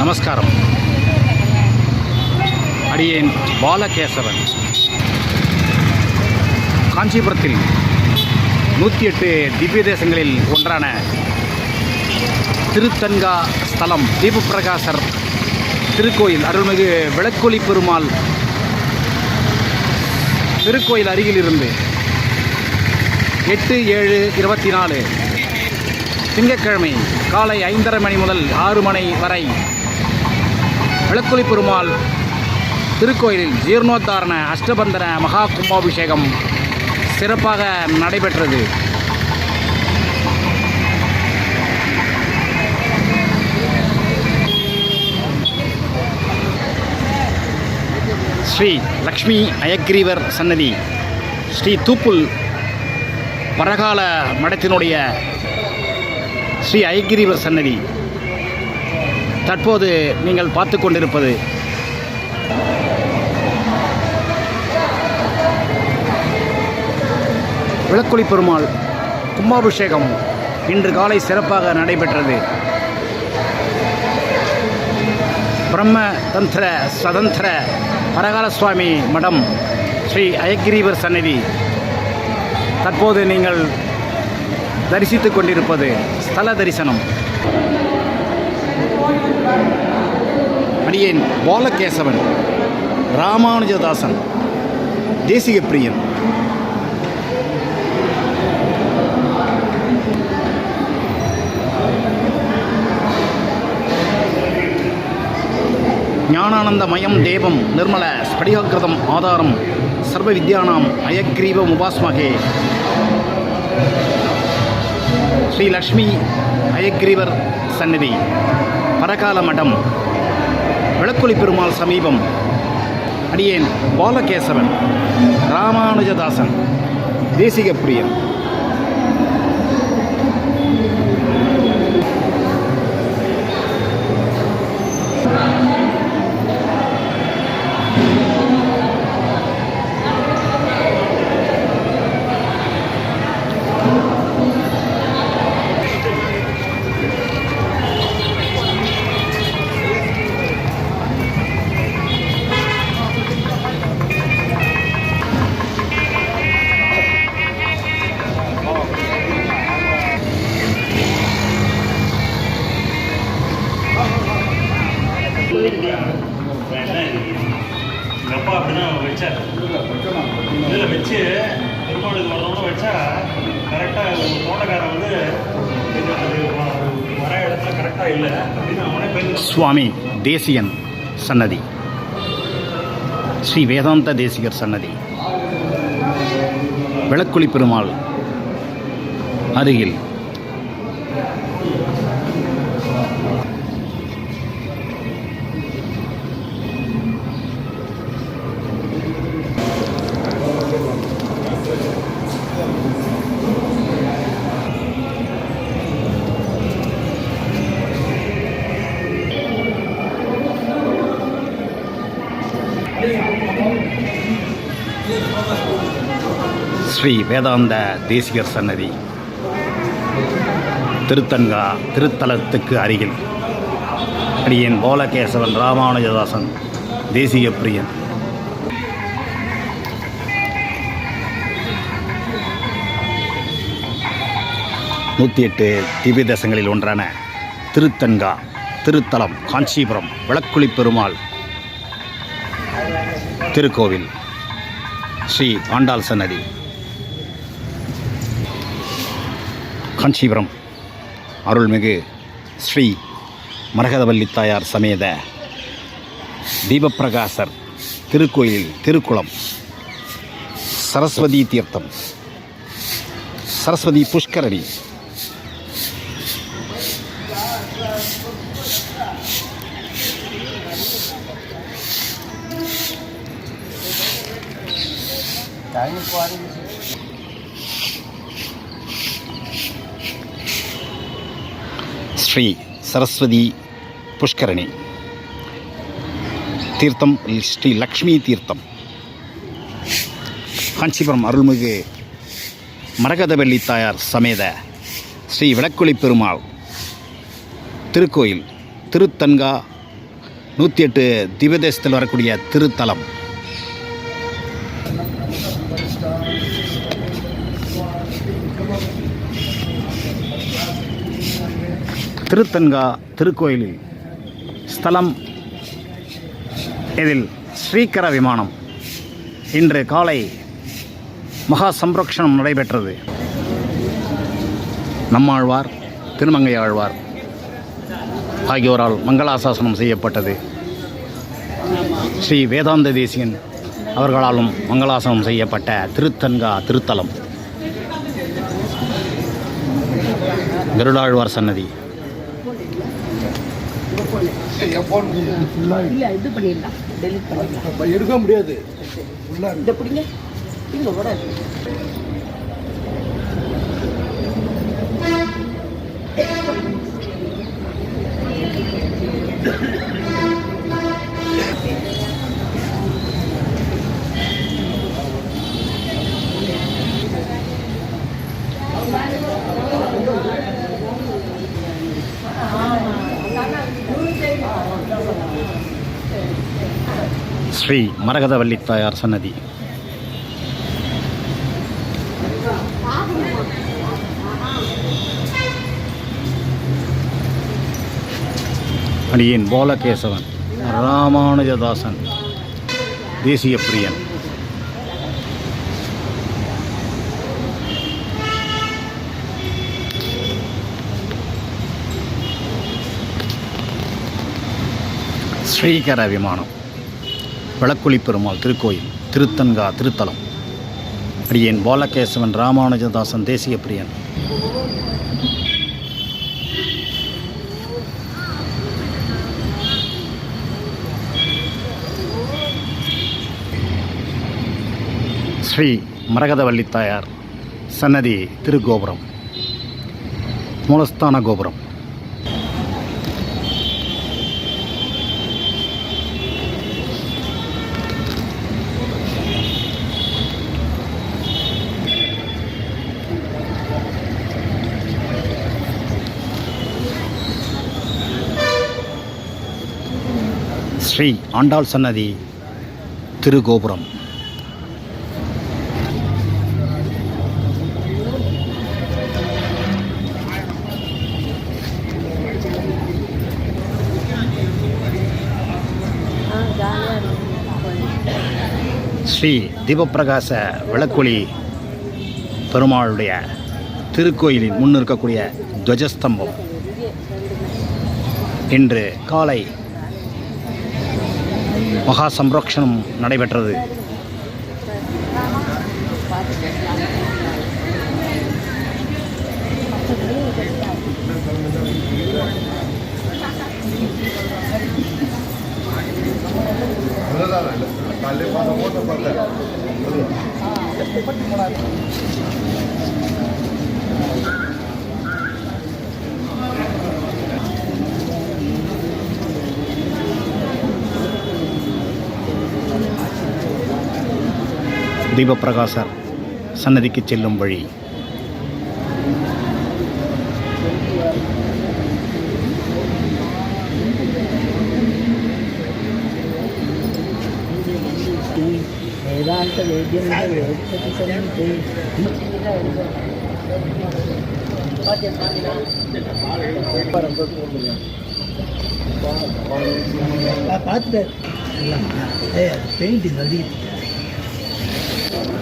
நமஸ்காரம். அடியேன் பாலகேசவன். காஞ்சிபுரத்தில் நூற்றி எட்டு திவ்ய தேசங்களில் ஒன்றான திருத்தன்கா ஸ்தலம் தீபப்பிரகாசர் திருக்கோயில் அருள்மிகு விளக்கொலி பெருமாள் திருக்கோயில் அருகிலிருந்து எட்டு ஏழு இருபத்தி நாலு. திங்கட்கிழமை காலை ஐந்தரை மணி முதல் ஆறு மணி வரை விளக்குலி பெருமாள் திருக்கோயிலில் ஜீர்ணோத்தாரண அஷ்டபந்தன மகா கும்பாபிஷேகம் சிறப்பாக நடைபெற்றது. ஸ்ரீ லக்ஷ்மி அயக்ரீவர் சன்னதி ஸ்ரீ தூப்புல் பரகால மடத்தினுடைய ஸ்ரீ அயக்ரீவர் சன்னதி. தற்போது நீங்கள் பார்த்து கொண்டிருப்பது விளக்குளி பெருமாள் கும்பாபிஷேகம் இன்று காலை சிறப்பாக நடைபெற்றது. பிரம்ம தந்திர சதந்திர பரகால சுவாமி மடம் ஸ்ரீ அயக்கிரீவர் சன்னதி தற்போது நீங்கள் தரிசித்துக் கொண்டிருப்பது ஸ்தல தரிசனம். அடியேன் பாலகேசவன் ராமானுஜதாசன் தேசிக பிரியன் ஞானானந்தமயம் தேவம் நிர்மல ஸ்படிகாக்கிருதம் ஆதாரம் சர்வ வித்யானாம் அயக்ரீவ உபாஸ்மகே. ஸ்ரீ லக்ஷ்மி அயக்ரீவர் சந்நிதி. பரகால மடம் விளக்குழி பெருமாள் சமீபம் அடியேன் பாலகேசவன் ராமானுஜதாசன் தேசிக பிரியன் இதில் வச்சு பெருமாளுக்கு வரணும்னு வச்சா கரெக்டாக தோட்டக்காரன் வந்து இது அது வர இடத்துல கரெக்டாக இல்லை அப்படின்னு அவனே பேருந்து சுவாமி தேசியன் சன்னதி. ஸ்ரீ வேதாந்த தேசிகர் சன்னதி. விளக்குழி பெருமாள் அருகில் ஸ்ரீ வேதாந்த தேசிகர் சன்னதி. திருத்தங்கா திருத்தலத்துக்கு அருகில். அடியேன் போலகேசவன் ராமானுஜதாசன் தேசிக பிரியன். நூற்றி எட்டு திவ்ய தேசங்களில் ஒன்றான திருத்தன்கா திருத்தலம் காஞ்சிபுரம் விளக்குழி பெருமாள் திருக்கோவில் ஸ்ரீ ஆண்டாள் சன்னதி. காஞ்சிபுரம். அருள்மிகு ஸ்ரீ மரகதவல்லி தாயார் சமேத தீபப்பிரகாசர் திருக்கோயில் திருக்குளம் சரஸ்வதி தீர்த்தம் சரஸ்வதி புஷ்கரணி ஸ்ரீ சரஸ்வதி புஷ்கரணி. தீர்த்தம் ஸ்ரீ லக்ஷ்மி தீர்த்தம். காஞ்சிபுரம் அருள்மிகு மரகதவள்ளி தாயார் சமேத ஸ்ரீ விளக்குழி பெருமாள். திருக்கோயில் திருத்தன்கா நூற்றி எட்டு திவதேசத்தில் வரக்கூடிய திருத்தலம். திருத்தன்கா திருக்கோயிலில் ஸ்தலம் இதில் ஸ்ரீகர விமானம் இன்று காலை மகா சம்ரக்ஷணம் நடைபெற்றது. நம்மாழ்வார் திருமங்கை ஆழ்வார் ஆகியோரால் மங்களாசாசனம் செய்யப்பட்டது. ஸ்ரீ வேதாந்த தேசியன் அவர்களாலும் மங்களாசனம் செய்யப்பட்ட திருத்தன்கா திருத்தலம். கருடாழ்வார் சன்னதி. இல்ல இது பண்ணிடலாம். டெலிட் பண்ணிடலாம். எடுக்க முடியாது. ஃபுல்லாக இதை பிடிங்க. இங்க கூட ஸ்ரீ மரகதவல்லி தாயார் சன்னதி. அடியேன் போலகேசவன் ராமானுஜதாசன் தேசிய பிரியன். ஸ்ரீகர விமானம். விளக்குழி பெருமாள் திருக்கோயில் திருத்தன்கா திருத்தலம். அடியேன் பாலகேசவன் ராமானுஜதாசன் தேசிய பிரியன். ஸ்ரீ மரகதவள்ளி தாயார் சன்னதி திருக்கோபுரம் மூலஸ்தான கோபுரம். ஸ்ரீ ஆண்டாள் சன்னதி திருகோபுரம். ஸ்ரீ தீபப்பிரகாச விளக்கொளி பெருமாளுடைய திருக்கோயிலின் முன் இருக்கக்கூடிய துவஜஸ்தம்பம். இன்று காலை மகா சம்ரக்ஷணம் நடைபெற்றது. தீபப்பிரகாசர் சன்னதிக்கு செல்லும் வழி. வேதாந்த வேத்தியம் வேதத்தை சந்தி பார்த்துட்டார்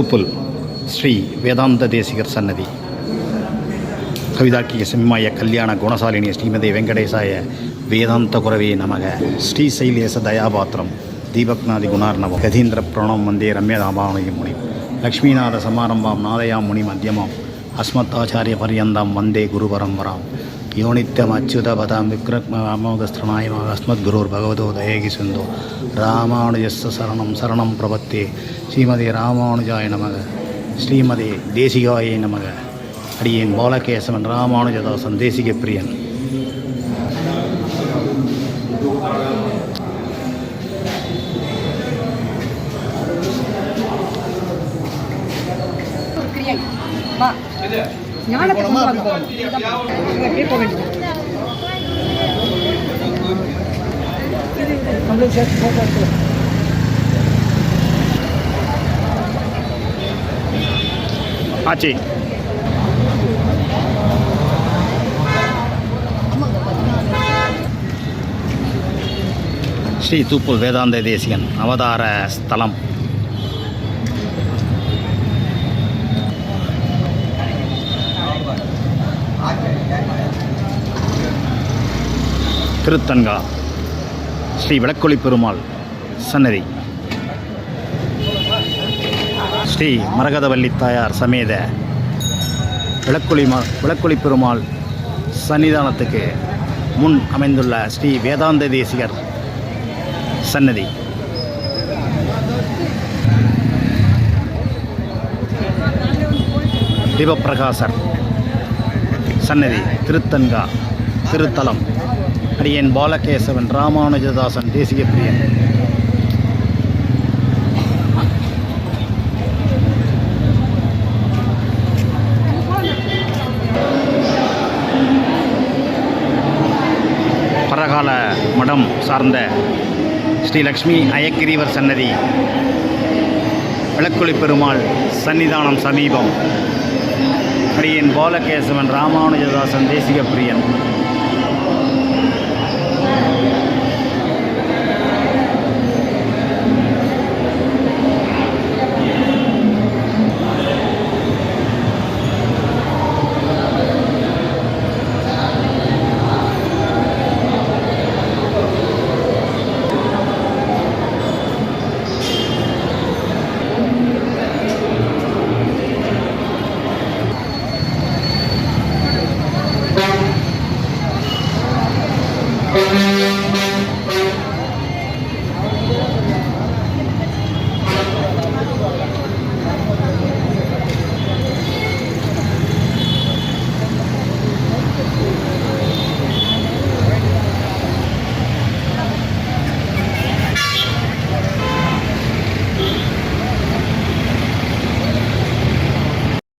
தூப்புல் ஸ்ரீ வேதாந்த தேசிகர் சன்னதி கவிதாக்கிய சிம்மாய கல்யாண குணசாலினி ஸ்ரீமதி வெங்கடேசாய வேதாந்த குரவே நமக ஸ்ரீ சைலேச தயாபாத்திரம் தீபக்நாதி குணார்ணவம் கதீந்திர பிரணவம் வந்தே ரம்யதாபாவனையும் முனி லக்ஷ்மிநாத சமாரம்பாம் நாதயாம் முனி மத்தியமாம் அஸ்மத்தாச்சாரிய பரியந்தாம் வந்தே குரு பரம்பராம் யோனித்யம் அச்சுதபதாம் விக்ரமோகஸ்திரநாயமாக அஸ்மத் குருர் பகவதோ தயகி சிந்தோ ராமானுஜஸ்ய சரணம் சரணம் பிரபத்தே ஸ்ரீமதி ராமானுஜாய நமக ஸ்ரீமதி தேசிகாயை நமக அடியேன் பாலகேசவன் ராமானுஜதாசன் தேசிக பிரியன் Yeah. ஞானத்தை கொண்டு வாங்க. இங்க அப்படியே போக வேண்டியது. நம்மளும் சேர்த்து போட்டோ எடுத்து ஆச்சி. ஸ்ரீ தூப்புல் வேதாந்த தேசிகன் அவதார ஸ்தலம். திருத்தன்கா ஸ்ரீ விளக்கொளி பெருமாள் சன்னதி. ஸ்ரீ மரகதவல்லி தாயார் சமேத விளக்குழி மா விளக்குழி பெருமாள் சன்னிதானத்துக்கு முன் அமைந்துள்ள ஸ்ரீ வேதாந்த தேசிகர் சன்னதி. தீபப்பிரகாசர் சன்னதி திருத்தன்கா திருத்தலம். அடியேன் பாலகேசவன் ராமானுஜதாசன் தேசிய பிரியன். பரகால மடம் சார்ந்த ஸ்ரீலக்ஷ்மி அயக்கிரீவர் சன்னதி விளக்குளி பெருமாள் சன்னிதானம் சமீபம். அடியேன் பாலகேசவன் ராமானுஜதாசன் தேசிக பிரியன். Música